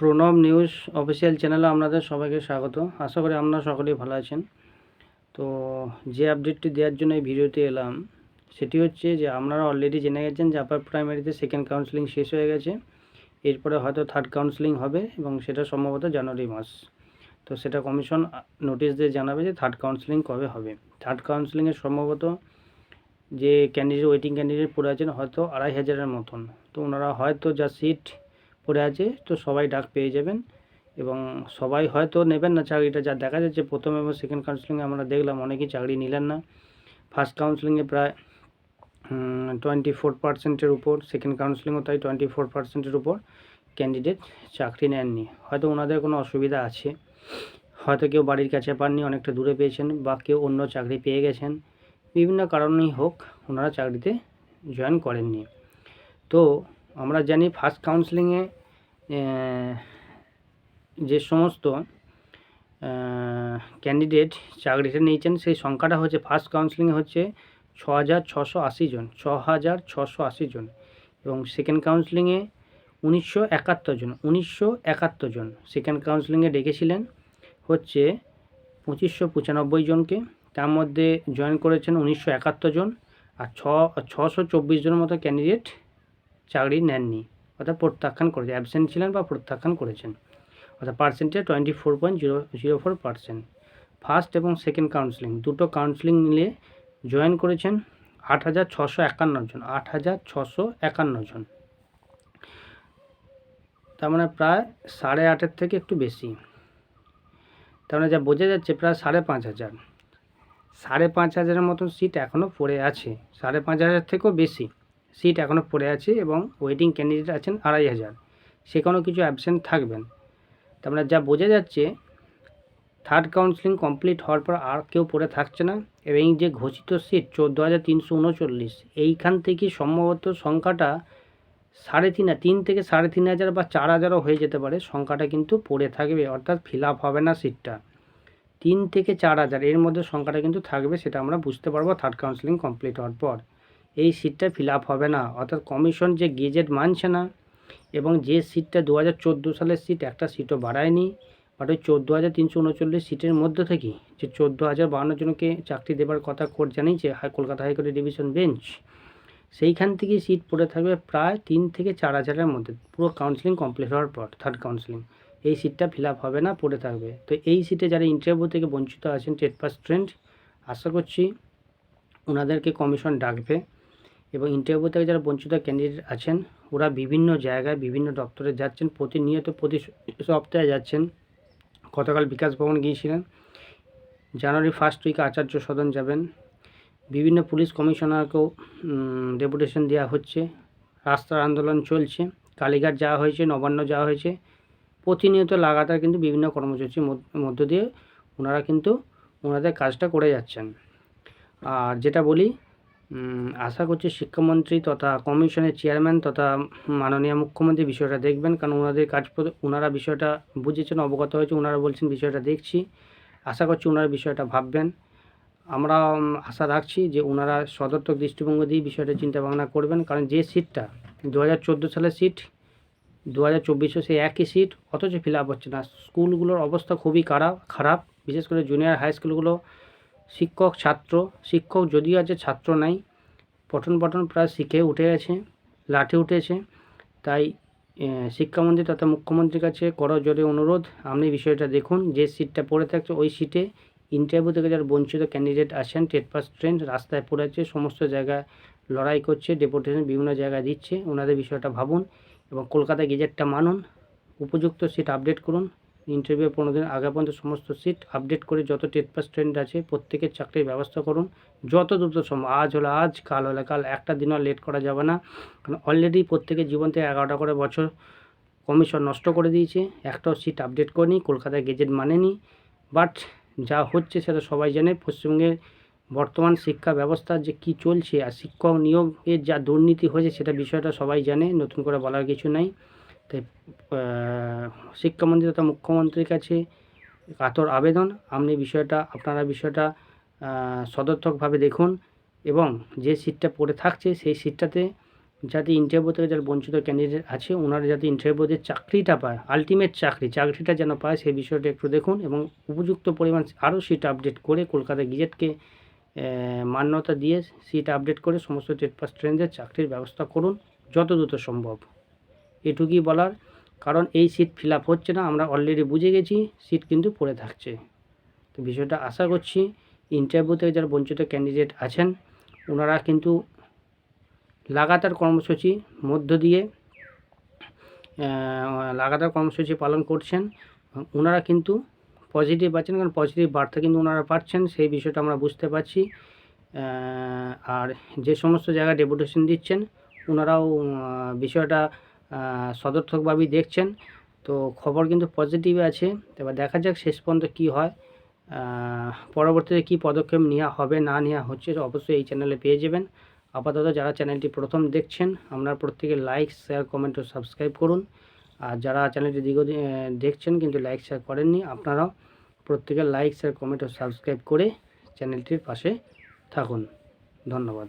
Pranab news official চ্যানেলে আপনাদের সবাইকে স্বাগত। আশা করি আপনারা সকলেই ভালো আছেন। তো যে আপডেটটি দেওয়ার জন্য এই ভিডিওতে এলাম, সেটি হচ্ছে যে আপনারা অলরেডি জেনে গেছেন যে আপার প্রাইমারিতে সেকেন্ড কাউন্সেলিং শেষ হয়ে গেছে। এরপরে হয়তো থার্ড কাউন্সেলিং হবে এবং সেটা সম্ভবত জানুয়ারি মাস। তো সেটা কমিশন নোটিশ দিয়ে জানাবে যে থার্ড কাউন্সেলিং কবে হবে। থার্ড কাউন্সেলিংয়ের সম্ভবত যে ক্যান্ডিডেট ওয়েটিং ক্যান্ডিডেট পড়ে আছেন হয়তো আড়াই হাজারের মতন। তো ওনারা হয়তো যা সিট পড়ে আছে, তো সবাই ডাক পেয়ে যাবেন। এবং সবাই হয়তো নেবেন না চাকরিটা, যা দেখা যাচ্ছে প্রথম এবং সেকেন্ড কাউন্সিলিংয়ে আমরা দেখলাম অনেকেই চাকরি নিলেন না। ফার্স্ট কাউন্সিলিংয়ে প্রায় টোয়েন্টি ফোর পার্সেন্টের উপর সেকেন্ড কাউন্সিলিংও তাই টোয়েন্টি ফোর পার্সেন্টের উপর ক্যান্ডিডেট চাকরি নেননি। হয়তো ওনাদের কোনো অসুবিধা আছে। হয়তো কেউ বাড়ির কাছে পাননি, অনেকটা দূরে পেয়েছেন বা কেউ অন্য চাকরি পেয়ে গেছেন। বিভিন্ন কারণেই হোক, ওনারা চাকরিতে জয়েন করেননি। তো আমরা জানি ফার্স্ট কাউন্সিলিংয়ে যে সমস্ত ক্যান্ডিডেট চাকরিটা নিয়েছেন, সেই সংখ্যাটা হচ্ছে ফার্স্ট কাউন্সিলিংয়ে হচ্ছে ছ হাজার ছশো আশি জন ছ হাজার ছশো আশি জন এবং সেকেন্ড কাউন্সিলিংয়ে উনিশশো একাত্তর জন, উনিশশো একাত্তর জন সেকেন্ড কাউন্সিলিংয়ে ডেকেছিলেন, হচ্ছে পঁচিশশো পঁচানব্বই জনকে, তার মধ্যে জয়েন করেছেন উনিশশো একাত্তর জন আর ছ, ছশো চব্বিশ জনের মতো ক্যান্ডিডেট চাকরি নেননি। অর্থাৎ প্রত্যাখ্যান করেছে অ্যাবসেন্ট ছিলেন বা প্রত্যাখ্যান করেছেন। অর্থাৎ percentage twenty four point zero zero four percent first এবং সেকেন্ড কাউন্সিলিং দুটো কাউন্সিলিং মিলে জয়েন করেছেন আট হাজার ছশো একান্ন জন, আট হাজার ছশো একান্ন জন। তার মানে প্রায় সাড়ে আটের থেকে একটু বেশি। তার মানে যা বোঝা যাচ্ছে প্রায় সাড়ে পাঁচ হাজার। সাড়ে পাঁচ হাজারের মতন সিট এখনও পড়ে আছে, সাড়ে পাঁচ হাজার থেকেও বেশি। সিট এখনও পড়ে আছে এবং ওয়েটিং ক্যান্ডিডেট আছেন আড়াই হাজার। সেখানেও কিছু অ্যাবসেন্ট থাকবেন। তার মানে যা বোঝা যাচ্ছে থার্ড কাউন্সিলিং কমপ্লিট হওয়ার পর আর কেউ পড়ে থাকছে না এবং যে ঘোষিত সিট চোদ্দ হাজার তিনশো উনচল্লিশ, এইখান থেকে সম্ভবত সংখ্যাটা সাড়ে তিন তিন থেকে সাড়ে তিন হাজার বা চার হাজারও হয়ে যেতে পারে, সংখ্যাটা কিন্তু পড়ে থাকবে, অর্থাৎ ফিল আপ হবে না সিটটা তিন থেকে চার হাজার, এর মধ্যে সংখ্যাটা কিন্তু থাকবে, সেটা আমরা বুঝতে পারব থার্ড কাউন্সিলিং কমপ্লিট হওয়ার পর। এই সিটটা ফিল হবে না। অর্থাৎ কমিশন যে গেজেট মানছে না এবং যে সিটটা দু হাজার চোদ্দ সালের সিট একটা সিটও বাড়ায়নি, বাট ওই চোদ্দ হাজার তিনশো উনচল্লিশ সিটের মধ্যে থেকে যে চোদ্দ হাজার বাহান্ন জনকে চাকরি দেবার কথা কোর্ট জানিয়েছে, হাই কলকাতা হাইকোর্টের ডিভিশন বেঞ্চ, সেইখান থেকে সিট পড়ে থাকবে প্রায় তিন থেকে চার হাজারের মধ্যে। পুরো কাউন্সিলিং কমপ্লিট হওয়ার পর থার্ড কাউন্সিলিং এই সিটটা ফিল হবে না, পড়ে থাকবে। তো এই সিটে যারা ইন্টারভিউ থেকে বঞ্চিত আছেন টেট পাস ট্রেন্ড আশা করছি ওনাদেরকে কমিশন ডাকবে। এবং ইন্টারভিউ থেকে যারা বঞ্চিত ক্যান্ডিডেট আছেন, ওরা বিভিন্ন জায়গায় বিভিন্ন দপ্তরে যাচ্ছেন, প্রতিনিয়ত প্রতি সপ্তাহে যাচ্ছেন। গতকাল বিকাশ ভবন গিয়েছিলেন। জানুয়ারি ফার্স্ট উইকে আচার্য সদন যাবেন। বিভিন্ন পুলিশ কমিশনারকেও ডেপুটেশন দেওয়া হচ্ছে। রাস্তার আন্দোলন চলছে। কালীঘাট যাওয়া হয়েছে, নবান্ন যাওয়া হয়েছে। প্রতিনিয়ত লাগাতার কিন্তু বিভিন্ন কর্মসূচির মধ্য দিয়ে ওনারা কিন্তু ওনাদের কাজটা করে যাচ্ছেন। আর যেটা বলি আশা করছি শিক্ষামন্ত্রী তথা কমিশনের চেয়ারম্যান তথা মাননীয় মুখ্যমন্ত্রী বিষয়টা দেখবেন, কারণ ওনাদের কাজ ওনারা বিষয়টা বুঝেছেন, অবগত হয়েছে, ওনারা বলছেন বিষয়টা দেখছি। আশা করছি ওনারা বিষয়টা ভাববেন। আমরা আশা রাখছি যে ওনারা সদর্থক দৃষ্টিভঙ্গি দিয়ে বিষয়টা চিন্তা ভাবনা করবেন, কারণ যে সিটটা দু হাজার চোদ্দ সালের সিট দু হাজার চব্বিশে সেই একই সিট, অথচ ফিল আপ হচ্ছে না। স্কুলগুলোর অবস্থা খুবই খারাপ খারাপ, বিশেষ করে জুনিয়র হাই স্কুলগুলো শিক্ষক ছাত্র, শিক্ষক যদিও আছে ছাত্র নাই, পঠন পঠন প্রায় শিখে উঠে গেছে, লাঠে উঠেছে। তাই শিক্ষামন্ত্রী তথা মুখ্যমন্ত্রীর কাছে করজোরে অনুরোধ, আপনি বিষয়টা দেখুন, যে সিটটা পড়ে থাকছে ওই সিটে ইন্টারভিউ থেকে যারা বঞ্চিত ক্যান্ডিডেট আছেন টেট পাস ট্রেন্ড রাস্তায় পড়েছে সমস্ত জায়গায় লড়াই করছে ডেপুটেশন বিভিন্ন জায়গায় দিচ্ছে, ওনাদের বিষয়টা ভাবুন এবং কলকাতা গেজেটটা মানুন। উপযুক্ত সিট আপডেট করুন। ইন্টারভিউ পনেরো দিন আগে পর্যন্ত সমস্ত সিট আপডেট করে যত টেট পাস ট্রেন্ড আছে প্রত্যেকের চাকরির ব্যবস্থা করুন। যত দ্রুত সম্ভব, আজ হলো আজ, কাল হলে কাল, একটা দিনও লেট করা যাবে না। কারণ অলরেডি প্রত্যেকের জীবন থেকে এগারোটা করে বছর কমিশন নষ্ট করে দিয়েছে। একটাও সিট আপডেট করেনি, কলকাতায় গেজেট মানেনি। বাট যা হচ্ছে সেটা সবাই জানে, পশ্চিমবঙ্গের বর্তমান শিক্ষা ব্যবস্থা যে কি চলছে আর শিক্ষক নিয়োগের যা দুর্নীতি হয়েছে সেটা বিষয়টা সবাই জানে, নতুন করে বলার কিছু নাই। তাই শিক্ষামন্ত্রী তথা মুখ্যমন্ত্রীর কাছে কাতর আবেদন। আপনি বিষয়টা, আপনারা বিষয়টা সদর্থকভাবে দেখুন এবং যে সিটটা পড়ে থাকছে সেই সিটটাতে যাতে ইন্টারভিউ থেকে যারা বঞ্চিত ক্যান্ডিডেট আছে, ওনারা যাতে ইন্টারভিউতে চাকরিটা পায় আলটিমেট চাকরি, চাকরিটা যেন পায় সেই বিষয়টা একটু দেখুন এবং উপযুক্ত পরিমাণ আরও সিট আপডেট করে কলকাতা গিজেটকে মান্যতা দিয়ে সিট আপডেট করে সমস্ত টেট পাস ট্রেনদের চাকরির ব্যবস্থা করুন, যত দ্রুত সম্ভব। এটুকুই বলার। কারণ এই সিট ফিল হচ্ছে না, আমরা অলরেডি বুঝে গেছি সিট কিন্তু পড়ে থাকছে। তো বিষয়টা আশা করছি ইন্টারভিউ থেকে যারা বঞ্চিত ক্যান্ডিডেট আছেন, ওনারা কিন্তু লাগাতার কর্মসূচি মধ্য দিয়ে লাগাতার কর্মসূচি পালন করছেন। ওনারা কিন্তু পজিটিভ আছেন, কারণ পজিটিভ বার্তা কিন্তু ওনারা পাচ্ছেন, সেই বিষয়টা আমরা বুঝতে পারছি। আর যে সমস্ত জায়গায় ডেপুটেশন দিচ্ছেন, ওনারাও বিষয়টা সদর্থকভাবেই দেখছেন। তো খবর কিন্তু পজিটিভ আছে। এবার দেখা যাক শেষ পর্যন্ত কী হয়। পরবর্তীতে কী পদক্ষেপ নেওয়া হবে, না নেওয়া হচ্ছে অবশ্যই এই চ্যানেলে পেয়ে যাবেন। আপাতত যারা চ্যানেলটি প্রথম দেখছেন, আপনারা প্রত্যেকে লাইক শেয়ার কমেন্ট ও সাবস্ক্রাইব করুন। আর যারা চ্যানেলটি দীর্ঘদিন দেখছেন কিন্তু লাইক শেয়ার করেননি, আপনারাও প্রত্যেকে লাইক শেয়ার কমেন্ট ও সাবস্ক্রাইব করে চ্যানেলটির পাশে থাকুন। ধন্যবাদ।